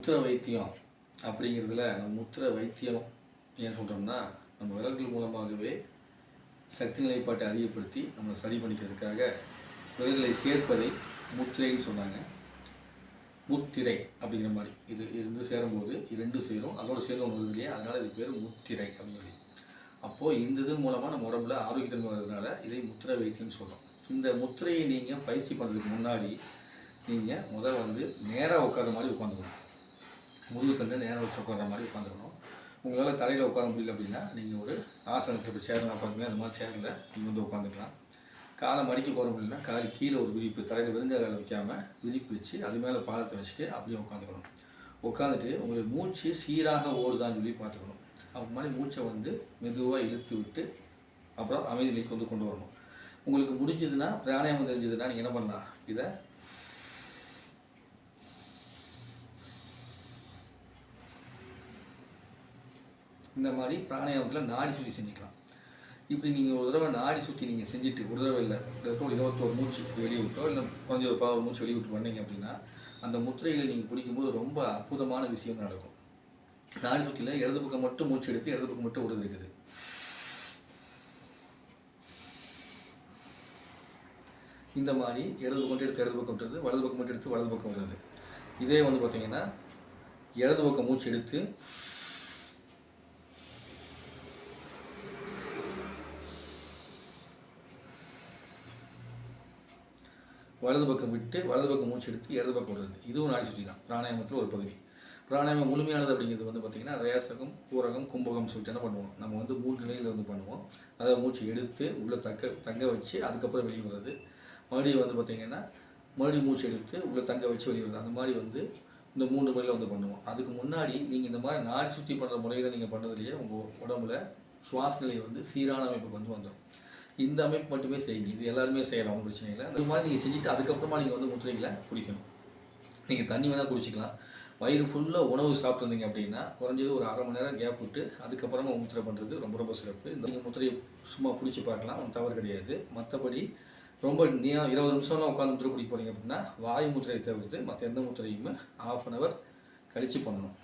முத்திர வைத்தியம் அப்படிங்கிறதுல நம்ம முத்திர வைத்தியம் ஏன் சொல்கிறோம்னா நம்ம விரல்கள் மூலமாகவே சக்தி நிலைப்பாட்டை அதிகப்படுத்தி நம்மளை சரி பண்ணிக்கிறதுக்காக விரல்களை சேர்ப்பதை முத்திரைன்னு சொன்னாங்க. முத்திரை அப்படிங்கிற மாதிரி. இது இது சேரும்போது இது ரெண்டும் சேரும். அதோட சேர்ந்து ஒன்று வருது இல்லையா? அதனால் இது பேர் முத்திரை அப்படின்னு சொல்லி. அப்போது இந்த இது மூலமாக நம்ம உடம்புல ஆரோக்கியத்தன்மை வர்றதுனால இதை முத்திரை வைத்தியம்னு சொல்கிறோம் இந்த முத்திரையை நீங்கள் பயிற்சி பண்ணுறதுக்கு முன்னாடி நீங்கள் முதல் வந்து நேராக உட்கார்ற மாதிரி உட்காந்துக்கணும் முதுகு தண்டு நேரம் வச்சு உட்கார்ற மாதிரி உட்காந்துக்கணும் உங்களால் தலையில் உட்கார முடியல அப்படின்னா நீங்கள் ஒரு ஆசனத்தில் இப்போ சேர் உட்காந்துங்க அந்த மாதிரி சேரில் நீங்கள் வந்து உட்காந்துக்கலாம் காலை மடிக்க போகிற முடியலன்னா கால் கீழே ஒரு விரிப்பு தலையில் விருந்த காலை வைக்காமல் விரிப்பு வச்சு அது மேலே பாதத்தை வச்சுட்டு அப்படியே உட்காந்துக்கணும் உட்காந்துட்டு உங்களுக்கு மூச்சு சீராக ஓடுதான்னு சொல்லி பார்த்துக்கணும். அப்படி மாதிரி மூச்சை வந்து மெதுவாக இழுத்து விட்டு அப்புறம் அமைதி நிலைக்கு வந்து கொண்டு வரணும். உங்களுக்கு முடிஞ்சதுன்னா பிராணாயாமம் தெரிஞ்சதுன்னா நீங்கள் என்ன பண்ணலாம்? இதை இந்த மாதிரி பிராணாயாமத்தில் நாடி சுற்றி செஞ்சுக்கலாம். இப்படி நீங்கள் ஒரு தடவை நாடி சுற்றி நீங்கள் செஞ்சுட்டு ஒரு தடவை இல்லை ஒரு இருபத்தோரு மூச்சு வெளியே விட்டோ இல்லை கொஞ்சம் ஒரு மூச்சு வெளியே விட்டு பண்ணீங்க அப்படின்னா அந்த முத்திரைகளை நீங்கள் பிடிக்கும்போது ரொம்ப அற்புதமான விஷயம் நடக்கும். நாடி சுற்றியில் இடது பக்கம் மட்டும் மூச்சு எடுத்து இடது பக்கம் மட்டும் விடுறது இருக்குது. இந்த மாதிரி இடது பக்கம் எடுத்து இடது பக்கம் விடுறது வலது பக்கம் மட்டும் எடுத்து வலது பக்கம் விடுறது. இதே வந்து பார்த்தீங்கன்னா இடது பக்கம் மூச்சு எடுத்து வலது பக்கம் விட்டு வலது பக்கம் மூச்சு எடுத்து இடது பக்கம் விடுறது. இதுவும் நாடி சுற்றி தான். பிராணாயாமத்தில் ஒரு பகுதி. பிராணாயாமம் முழுமையானது அப்படிங்கிறது வந்து பார்த்திங்கன்னா ரேசகம் பூரகம் கும்பகம் சொல்லிட்டு என்ன பண்ணுவோம்? நம்ம வந்து மூன்று நிலையில் வந்து பண்ணுவோம். அதை மூச்சு எடுத்து உள்ளே தக்க தங்க வச்சு அதுக்கப்புறம் வெளியே வர்றது. மறுபடியும் வந்து பார்த்திங்கன்னா மறுபடியும் மூச்சு எடுத்து உள்ளே தங்க வச்சு வெளியே வருது அந்த மாதிரி வந்து இந்த மூன்று முறையில் வந்து பண்ணுவோம். அதுக்கு முன்னாடி நீங்கள் இந்த மாதிரி நாடி சுற்றி பண்ணுற முறையில் நீங்கள் பண்ணதுலேயே உங்கள் உடம்புல சுவாச நிலை வந்து சீரான அமைப்புக்கு வந்து வந்துடும் இந்த அமைப்பு மட்டுமே செய்யுங்க. இது எல்லாருமே செய்யலாம் ஒன்றும் பிரச்சனை இல்லை. அது மாதிரி நீங்கள் செஞ்சுட்டு அதுக்கப்புறமா நீங்கள் வந்து முத்திரைகளை குடிக்கணும். நீங்கள் தண்ணி வேணால் குடிச்சிக்கலாம். வயிறு ஃபுல்லாக உணவு சாப்பிட்ருந்தீங்க அப்படின்னா குறைஞ்சது ஒரு அரை மணி நேரம் கேப் விட்டு அதுக்கப்புறமா முத்திரை பண்ணுறது ரொம்ப ரொம்ப சிறப்பு. இந்த நீங்கள் முத்திரையை சும்மா பிடிச்சி பார்க்கலாம் ஒன்றும் தவறு கிடையாது. மற்றபடி ரொம்ப நீ இருபது நிமிஷம்லாம் உட்காந்து முத்திரை பிடிக்க போகிறீங்க அப்படின்னா வாயு முத்திரையை தவிர்த்து மற்ற எந்த முத்திரையுமே ஆஃப் அன் ஹவர் கழித்து பண்ணணும்.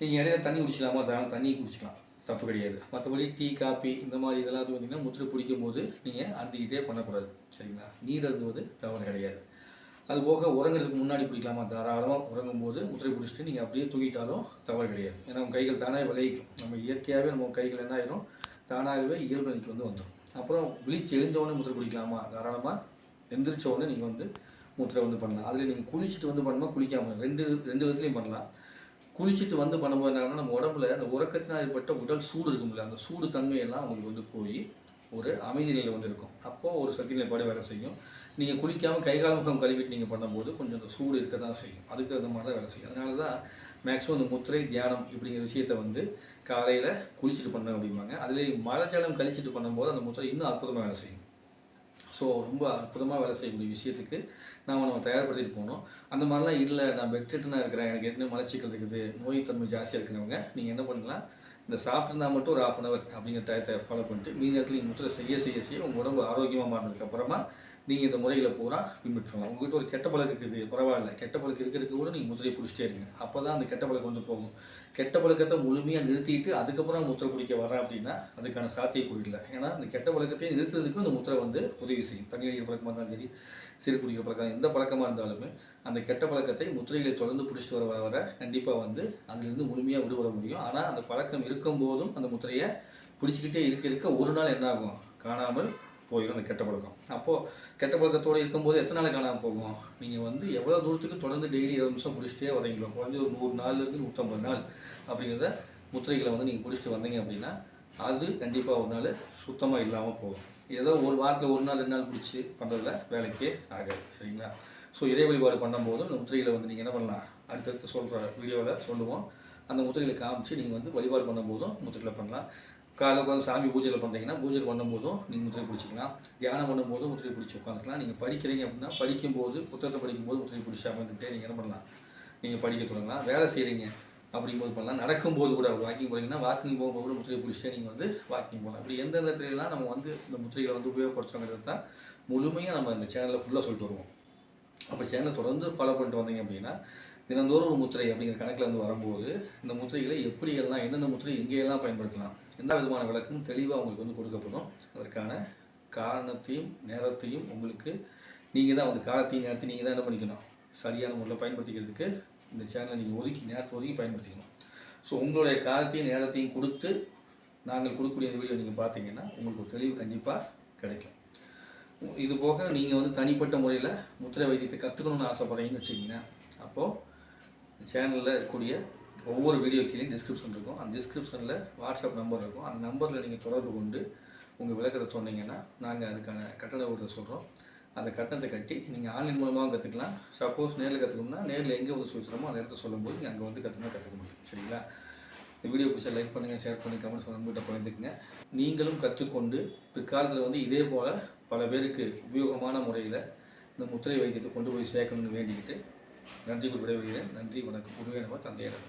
நீங்கள் இடையில தண்ணி குடிச்சிக்கலாமா? தாராளம் தண்ணி குடிச்சிக்கலாம். தப்பு கிடையாது. மற்றபடி டீ காப்பி இந்த மாதிரி இதெல்லாம் பார்த்தீங்கன்னா முத்திரை பிடிக்கும் போது நீங்கள் அந்திக்கிட்டே பண்ணக்கூடாது. சரிங்களா? நீர் அருந்துவது தவறு கிடையாது. அது போக உறங்குறதுக்கு முன்னாடி பிடிக்கலாமா? தாராளமாக உறங்கும் போது முத்திரை பிடிச்சிட்டு நீங்கள் அப்படியே தூங்கிட்டாலும் தவறு கிடையாது. ஏன்னா நம்ம கைகள் தானே விளைவிக்கும் நம்ம இயற்கையாகவே நம்ம கைகள் என்ன ஆயிரும்? தானாகவே இயல்பு நிலைக்கு வந்து வந்துடும் அப்புறம் விழிச்சு எழுந்தவொடனே முத்திரை பிடிக்கலாமா? தாராளமாக எந்திரிச்ச உடனே நீங்கள் வந்து முத்திரை வந்து பண்ணலாம். அதில் நீங்கள் குளிச்சுட்டு வந்து பண்ணணுமா? குளிக்காமல் ரெண்டு ரெண்டு விதத்துலையும் பண்ணலாம். குளிச்சுட்டு வந்து பண்ணும்போது என்னன்னா நம்ம உடம்புல அந்த உறக்கத்தினால் ஏற்பட்ட உடல் சூடு இருக்கும்ல அந்த சூடு தன்மையெல்லாம் அவங்களுக்கு வந்து போய் ஒரு அமைதி நிலை வந்து இருக்கும். அப்போது ஒரு சக்தி நிலைப்பாடு வேலை செய்யும். நீங்கள் குளிக்காமல் கை கால் முகம் கழுவிட்டு நீங்கள் பண்ணும்போது கொஞ்சம் அந்த சூடு இருக்க தான் செய்யும். அதுக்கு அந்த மாதிரி தான் வேலை செய்யும். அதனால தான் மேக்ஸிமம் இந்த முத்திரை தியானம் இப்படிங்கிற விஷயத்த வந்து காலையில் குளிச்சுட்டு பண்ண அப்படிம்பாங்க. அதுலேயே மழைச்சாலம் கழிச்சிட்டு பண்ணும்போது அந்த முத்திரை இன்னும் அற்புதமாக வேலை செய்யும். ஸோ ரொம்ப அற்புதமாக வேலை செய்யக்கூடிய விஷயத்துக்கு நாம் நம்ம தயார்படுத்திட்டு போகணும். அந்த மாதிரிலாம் இல்லை நான் பெட்ரிட்டனாக இருக்கிறேன் எனக்கு என்ன மலச்சிக்கல் இருக்குது நோய் தன்மை ஜாஸ்தியாக இருக்கிறவங்க நீங்கள் என்ன பண்ணலாம் இந்த சாப்பிட்ருந்தா மட்டும் ஒரு ஆஃப் அன் ஹவர் அப்படிங்கிற டயத்தை ஃபாலோ பண்ணிட்டு மீதி நேரத்தில் நீங்கள் முற்றில செய்ய செய்ய செய்ய உங்கள் உடம்பு ஆரோக்கியமாக மாறினதுக்கப்புறமா நீங்கள் இந்த முறையில் பூரா பின்பற்றலாம். உங்கள்கிட்ட ஒரு கெட்ட பழக்கம் இருக்குது. பரவாயில்ல. கெட்ட பழக்கம் இருக்கிறதுக்கு கூட நீங்கள் முத்திரையை பிடிச்சிட்டே இருங்க. அப்போ தான் அந்த கெட்ட பழக்கம் வந்து போகும். கெட்ட பழக்கத்தை முழுமையாக நிறுத்திட்டு அதுக்கப்புறம் முத்திரை பிடிக்க வரேன் அப்படின்னா அதுக்கான சாத்தியக்கூறு இல்லை. ஏன்னா அந்த கெட்ட பழக்கத்தை நிறுத்துறதுக்கு இந்த முத்திரை வந்து உதவி செய்யும். தண்ணி அடிக்கிற பழக்கமாக இருந்தாலும் சரி சிறு குடிக்கிற பழக்கம் எந்த பழக்கமாக இருந்தாலுமே அந்த கெட்ட பழக்கத்தை முத்திரைகளை தொடர்ந்து பிடிச்சிட்டு வர வர கண்டிப்பாக வந்து அதுலேருந்து முழுமையாக விடுபட முடியும். ஆனால் அந்த பழக்கம் இருக்கும்போதும் அந்த முத்திரையை பிடிச்சிக்கிட்டே இருக்க இருக்க ஒரு நாள் என்ன ஆகும்? காணாமல் போயிடும் அந்த கெட்ட பழக்கம். அப்போது கெட்ட பழக்கத்தோடு இருக்கும்போது எத்தனை நாள் காணாமல் போகும்? நீங்கள் வந்து எவ்வளோ தூரத்துக்கு தொடர்ந்து டெய்லி இருபது நிமிஷம் பிடிச்சிட்டே வரீங்களோ குறைஞ்சி ஒரு நூறு நாள்லேருந்து நூற்றம்பது நாள் அப்படிங்கிறத முத்திரைகளை வந்து நீங்கள் பிடிச்சிட்டு வந்தீங்க அப்படின்னா அது கண்டிப்பாக ஒரு நாள் சுத்தமாக இல்லாமல் போகும். ஏதோ ஒரு வாரத்தில் ஒரு நாள் ரெண்டு நாள் பிடிச்சி பண்ணுறதுல வேலைக்கே ஆகாது. சரிங்களா? ஸோ இறை வழிபாடு பண்ணும்போது இந்த முத்திரைகளை வந்து நீங்கள் என்ன பண்ணலாம்? அடுத்தடுத்து சொல்கிற வீடியோவில் சொல்லுவோம். அந்த முத்திரைகளை காமிச்சு நீங்கள் வந்து வழிபாடு பண்ணும்போதும் முத்திரைகளை பண்ணலாம். காலை உட்காந்து சாமி பூஜையில் பண்ணுறீங்கன்னா பூஜை பண்ணும்போதும் நீங்கள் முத்திரை பிடிச்சிக்கலாம். தியானம் பண்ணும்போதும் முத்திரை பிடிச்சி உட்காந்துக்கலாம். நீங்கள் படிக்கிறீங்க அப்படின்னா படிக்கும்போது புத்தகத்தை படிக்கும்போது முத்திரை பிடிச்சி அமர்ந்துட்டே நீங்கள் என்ன பண்ணலாம்? நீங்கள் படிக்க தொடங்கலாம். வேலை செய்கிறீங்க அப்படிங்கும்போது பண்ணலாம். நடக்கும்போது கூட வாக்கிங் போகிறீங்கன்னா வாக்கிங் போகும்போது கூட முத்திரை பிடிச்சிட்டே நீங்கள் வந்து வாக்கிங் போகலாம். இப்படி எந்தெந்த இடத்துலலாம் நம்ம வந்து இந்த முத்திரைகளை வந்து உபயோகப்படுத்துறோங்கிறது தான் முழுமையாக நம்ம இந்த சேனலில் ஃபுல்லாக சொல்லிட்டு வருவோம். அப்போ சேனலை தொடர்ந்து ஃபாலோ பண்ணிட்டு வந்தீங்க அப்படின்னா தினந்தோறும் ஒரு முத்திரை அப்படிங்கிற கணக்கில் வந்து வரும்போது இந்த முத்திரைகளை எப்படியெல்லாம் எந்தெந்த முத்திரை எங்கேயெல்லாம் பயன்படுத்தலாம் எந்த விதமான விளக்கும் தெளிவாக உங்களுக்கு வந்து கொடுக்கப்படும். அதற்கான காரணத்தையும் நேரத்தையும் உங்களுக்கு நீங்கள் தான் வந்து காலத்தையும் நேரத்தையும் நீங்கள் தான் என்ன பண்ணிக்கணும் சரியான முறையில் பயன்படுத்திக்கிறதுக்கு இந்த சேனலை நீங்கள் ஒதுக்கி நேரத்தை ஒதுக்கி பயன்படுத்திக்கணும். ஸோ உங்களுடைய காலத்தையும் நேரத்தையும் கொடுத்து நாங்கள் கொடுக்கக்கூடிய இந்த வீடியோ நீங்கள் பார்த்தீங்கன்னா உங்களுக்கு ஒரு தெளிவு கண்டிப்பாக கிடைக்கும். இது போக நீங்கள் வந்து தனிப்பட்ட முறையில் முத்திரை வைத்தியத்தை கற்றுக்கணும்னு ஆசைப்பட்றீங்கன்னு வச்சுக்கிங்க அப்போது சேனலில் இருக்கக்கூடிய ஒவ்வொரு வீடியோ கீழே டிஸ்கிரிப்ஷன் இருக்கும். அந்த டிஸ்கிரிப்ஷனில் வாட்ஸ்அப் நம்பர் இருக்கும். அந்த நம்பரில் நீங்கள் தொடர்பு கொண்டு உங்கள் விளக்கத்தை சொன்னீங்கன்னா நாங்கள் அதுக்கான கட்டண விவரத்தை சொல்கிறோம் அந்த கட்டணத்தை கட்டி நீங்கள் ஆன்லைன் மூலமாகவும் கற்றுக்கலாம் சப்போஸ் நேரில் கற்றுக்கணும்னா நேரில் எங்கே வந்து சொல்கிறோமோ அந்த இடத்த சொல்லும்போது நீங்கள் அங்கே வந்து கற்றுக்கணும் கற்றுக்க முடியும். சரிங்களா? இந்த வீடியோ பிடிச்சா லைக் பண்ணுங்கள் ஷேர் பண்ணி கமெண்ட்ஸ் நண்பர்கிட்ட பகிர்ந்துக்குங்க. நீங்களும் கற்றுக்கொண்டு பிற்காலத்தில் வந்து இதே போல் பல பேருக்கு உபயோகமான முறையில் இந்த முத்திரை வைத்தியத்தை கொண்டு போய் சேர்க்கணும்னு வேண்டிக்கிட்டு நன்றி குறிப்பிட நன்றி வணக்கம். உருவே நம்ம தந்தையிடம்